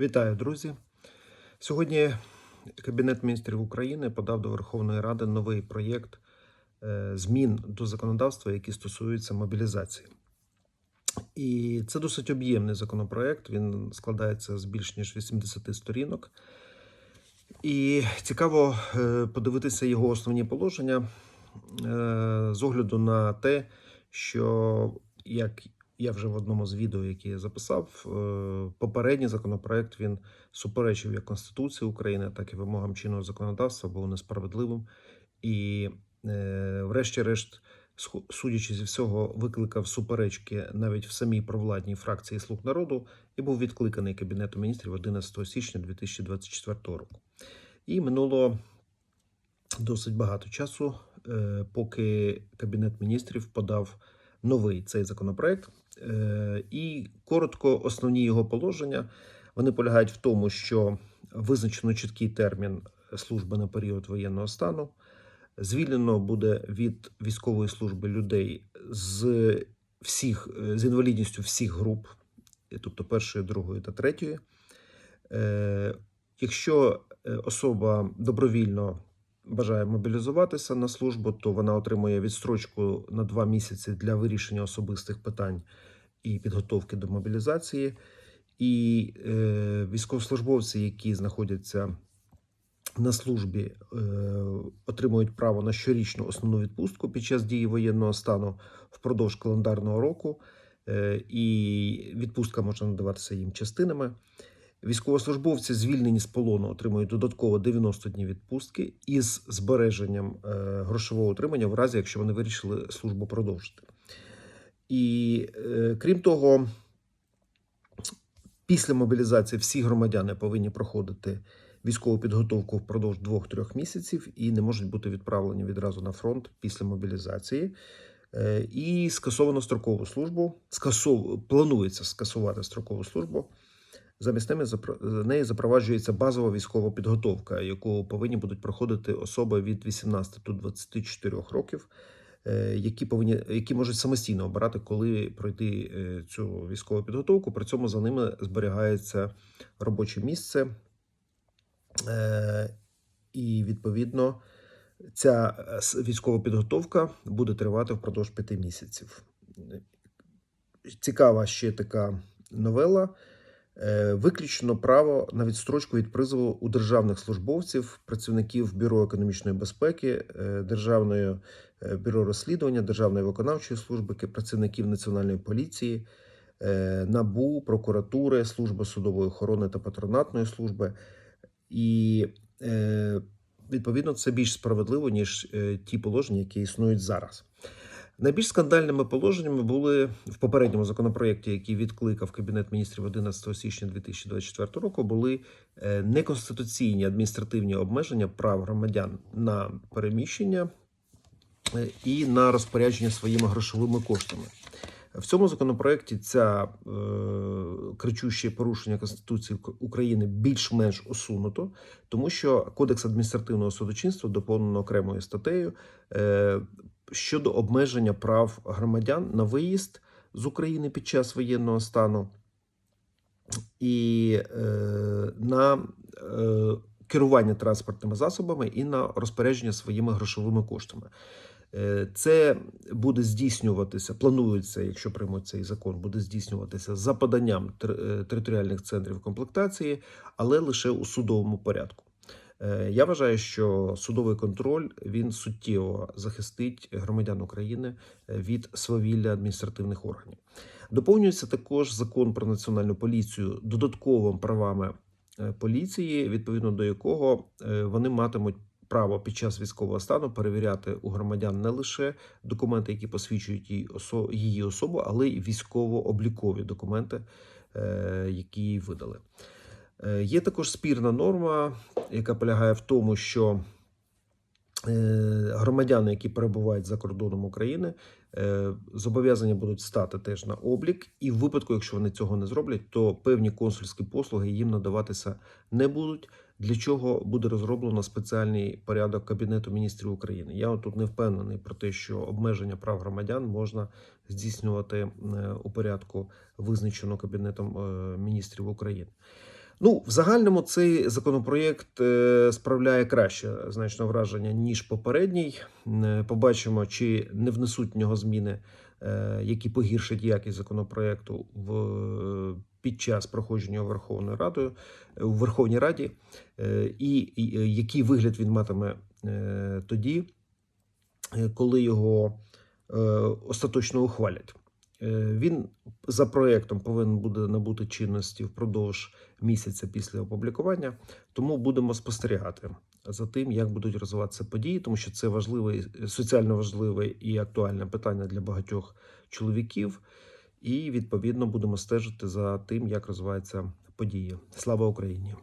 Вітаю, друзі. Сьогодні Кабінет міністрів України подав до Верховної Ради новий проєкт е, змін до законодавства, які стосуються мобілізації. І це досить об'ємний законопроект. Він складається з більш ніж 80 сторінок. І цікаво е, подивитися його основні положення е, з огляду на те, що як я вже в одному з відео, які я записав, е, попередній законопроект він суперечив як Конституції України, так і вимогам чинного законодавства, був несправедливим. І, е, врешті-решт, судячи зі всього, викликав суперечки навіть в самій провладній фракції Слуг народу і був відкликаний Кабінетом міністрів 11 січня 2024 року. І минуло досить багато часу, е, поки Кабінет міністрів подав новий цей законопроект. Е, І коротко, основні його положення вони полягають в тому, що визначено чіткий термін служби на період воєнного стану. Звільнено буде від військової служби людей з всіх з інвалідністю всіх груп, тобто першої, другої та третьої. Е, Якщо е, особа добровільно бажає мобілізуватися на службу, то вона отримує відстрочку на два місяці для вирішення особистих питань і підготовки до мобілізації. І е, військовослужбовці, які знаходяться на службі, е, отримують право на щорічну основну відпустку під час дії воєнного стану впродовж календарного року, е, і відпустка може надаватися їм частинами. Військовослужбовці, звільнені з полону, отримують додатково 90 днів відпустки із збереженням е, грошового утримання в разі, якщо вони вирішили службу продовжити. І е, крім того, після мобілізації всі громадяни повинні проходити військову підготовку впродовж 2-3 місяців і не можуть бути відправлені відразу на фронт після мобілізації. Е, І скасовано строкову службу. Скасов... Планується скасувати строкову службу. Замість запро- неї запроваджується базова військова підготовка, яку повинні будуть проходити особи від 18 до 24 років, е, які повинні які можуть самостійно обирати, коли пройти е, цю військову підготовку. При цьому за ними зберігається робоче місце, Е, і відповідно ця військова підготовка буде тривати впродовж п'яти місяців. Цікава ще така новела. Е, Виключено право на відстрочку від призову у державних службовців, працівників Бюро економічної безпеки, е, Державної е, бюро розслідування, Державної виконавчої служби, працівників Національної поліції, НАБУ, прокуратури, служби судової охорони та патронатної служби. І відповідно це більш справедливо, ніж ті положення, які існують зараз. Найбільш скандальними положеннями були в попередньому законопроєкті, який відкликав Кабінет міністрів 11 січня 2024 року, були е, неконституційні адміністративні обмеження прав громадян на переміщення е, і на розпорядження своїми грошовими коштами. В цьому законопроекті ця е, кричуще порушення Конституції України більш-менш усунуто, тому що Кодекс адміністративного судочинства доповнено окремою статтею е, щодо обмеження прав громадян на виїзд з України під час воєнного стану і е, на е, керування транспортними засобами і на розпорядження своїми грошовими коштами. Е, Це буде здійснюватися, планується, якщо приймуть цей закон, буде здійснюватися за поданням е, територіальних центрів комплектації, але лише у судовому порядку. Е, Я вважаю, що судовий контроль він суттєво захистить громадян України е, від свавілля адміністративних органів. Доповнюється також закон про національну поліцію додатковими правами е, поліції, відповідно до якого вони матимуть право під час військового стану перевіряти у громадян не лише документи, які посвідчують її, осо- її особу, але й військово-облікові документи, які їй видали. Е, Є також спірна норма, яка полягає в тому, що е, громадяни, які перебувають за кордоном України, е, зобов'язані будуть стати теж на облік, і в випадку, якщо вони цього не зроблять, то певні консульські послуги їм надаватися не будуть. Для чого буде розроблено спеціальний порядок Кабінету міністрів України? Я тут не впевнений про те, що обмеження прав громадян можна здійснювати у порядку, визначено Кабінетом міністрів України. Ну, в загальному цей законопроєкт е, справляє краще значно враження, ніж попередній. Е, Побачимо, чи не внесуть в нього зміни, е, які погіршать якість законопроєкту в, під час проходження Верховною Радою у Верховній Раді, і, який вигляд він матиме тоді, коли його остаточно ухвалять. Е, Він за проектом повинен буде набути чинності впродовж місяця після опублікування. Тому будемо спостерігати за тим, як будуть розвиватися події, тому що це важливе, соціально важливе і актуальне питання для багатьох чоловіків. І відповідно будемо стежити за тим, як розвиваються події. Слава Україні!